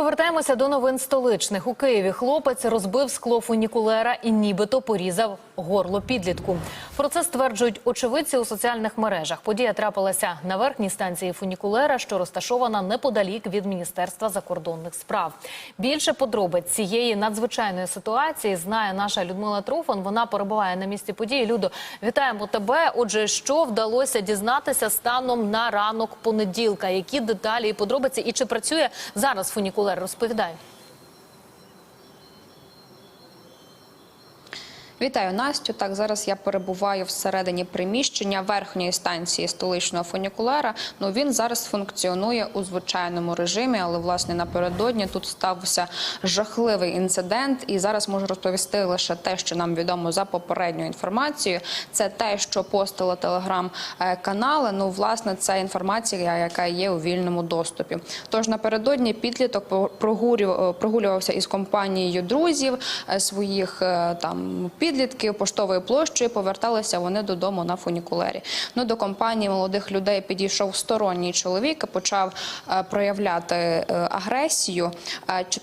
Повертаємося до новин столичних. У Києві хлопець розбив скло фунікулера і нібито порізав горло підлітку. Про це стверджують очевидці у соціальних мережах. Подія трапилася на верхній станції фунікулера, що розташована неподалік від Міністерства закордонних справ. Більше подробиць цієї надзвичайної ситуації знає наша Людмила Труфан. Вона перебуває на місці події. Людо, вітаємо тебе. Отже, що вдалося дізнатися станом на ранок понеділка? Які деталі і подробиці, і чи працює зараз фунікулер? Розповідай. Вітаю Настю. Так зараз я перебуваю всередині приміщення верхньої станції столичного фунікулера. Ну він зараз функціонує у звичайному режимі, але власне напередодні тут стався жахливий інцидент. І зараз можу розповісти лише те, що нам відомо за попередньою інформацією. Це те, що постили телеграм-канали. Ну, власне, це інформація, яка є у вільному доступі. Тож напередодні підліток прогулював- прогулювався із компанією друзів е, своїх е, там підлітків поштовою площею. Поверталися вони додому на фунікулері. Ну до компанії молодих людей підійшов сторонній чоловік, і почав е, проявляти е, агресію.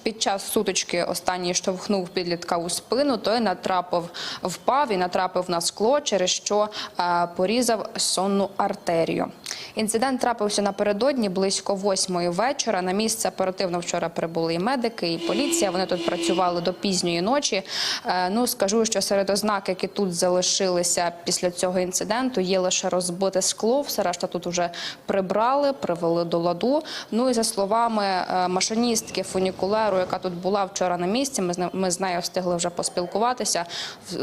Під час сутички останній штовхнув підлітка у спину. Той натрапив, впав і натрапив на скло, через що е, порізав сонну артерію. Інцидент трапився напередодні близько восьмої вечора. На місце оперативно вчора прибули і медики, і поліція. Вони тут працювали до пізньої ночі. Е, Ну скажу, що серед ознак, які тут залишилися після цього інциденту, є лише розбите скло. Все решта тут вже прибрали, привели до ладу. Ну і за словами е, машиністки фунікулеру, яка тут була вчора на місці, ми ми з нею встигли вже поспілкуватися.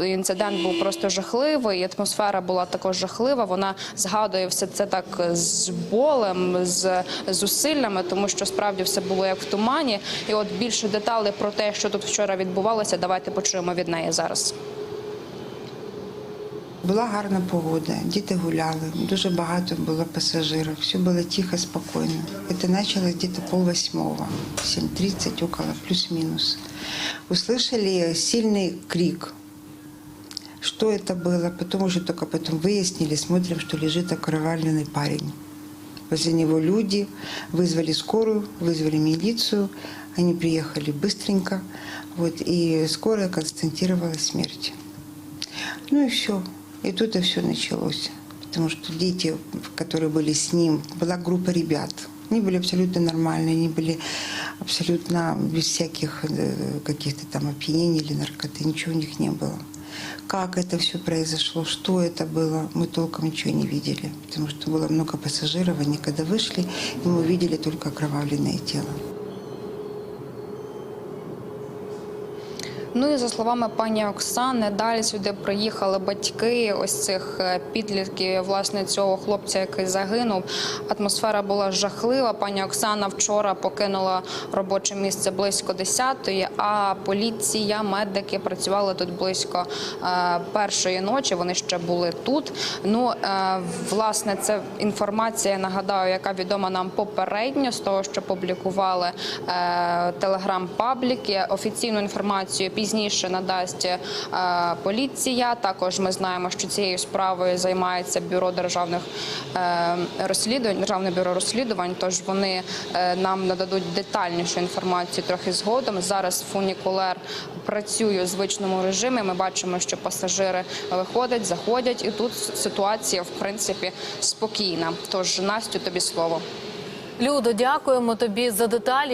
Інцидент був просто жахливий, і атмосфера була також жахлива. Вона згадує все це так з болем, з зусиллями, тому що справді все було як в тумані. І от більше деталей про те, що тут вчора відбувалося, давайте почуємо від неї зараз. Була гарна погода, діти гуляли, дуже багато було пасажирів, все було тихо, спокійно. Это началось где-то полвосьмого, 7.30 около, плюс-минус. Услышали сильный крик. Что это было? Потом уже только потом выяснили, смотрим, что лежит окровавленный парень. Возле него люди, вызвали скорую, вызвали милицию, они приехали быстренько, вот, и скорая констатировала смерть. Ну и все. И тут и все началось. Потому что дети, которые были с ним, была группа ребят. Они были абсолютно нормальные, они были абсолютно без всяких э, каких-то там опьянений или наркоты, ничего у них не было. Как это все произошло, что это было, мы толком ничего не видели, потому что было много пассажиров, они когда вышли, и мы увидели только окровавленное тело. Ну і за словами пані Оксани, далі сюди приїхали батьки ось цих е, підлітків, власне, цього хлопця, який загинув. Атмосфера була жахлива. Пані Оксана вчора покинула робоче місце близько 10-ї, а поліція, медики працювали тут близько е, першої ночі. Вони ще були тут. Ну, е, власне, це інформація, нагадаю, яка відома нам попередньо з того, що публікували телеграм-пабліки. Офіційну інформацію пізніше надасть е, поліція. Також ми знаємо, що цією справою займається бюро державних е, розслідувань, державне бюро розслідувань. Тож вони е, нам нададуть детальнішу інформацію трохи згодом. Зараз фунікулер працює у звичному режимі. Ми бачимо, що пасажири виходять, заходять, і тут ситуація в принципі спокійна. Тож Настю, тобі слово. Людо, дякуємо тобі за деталі.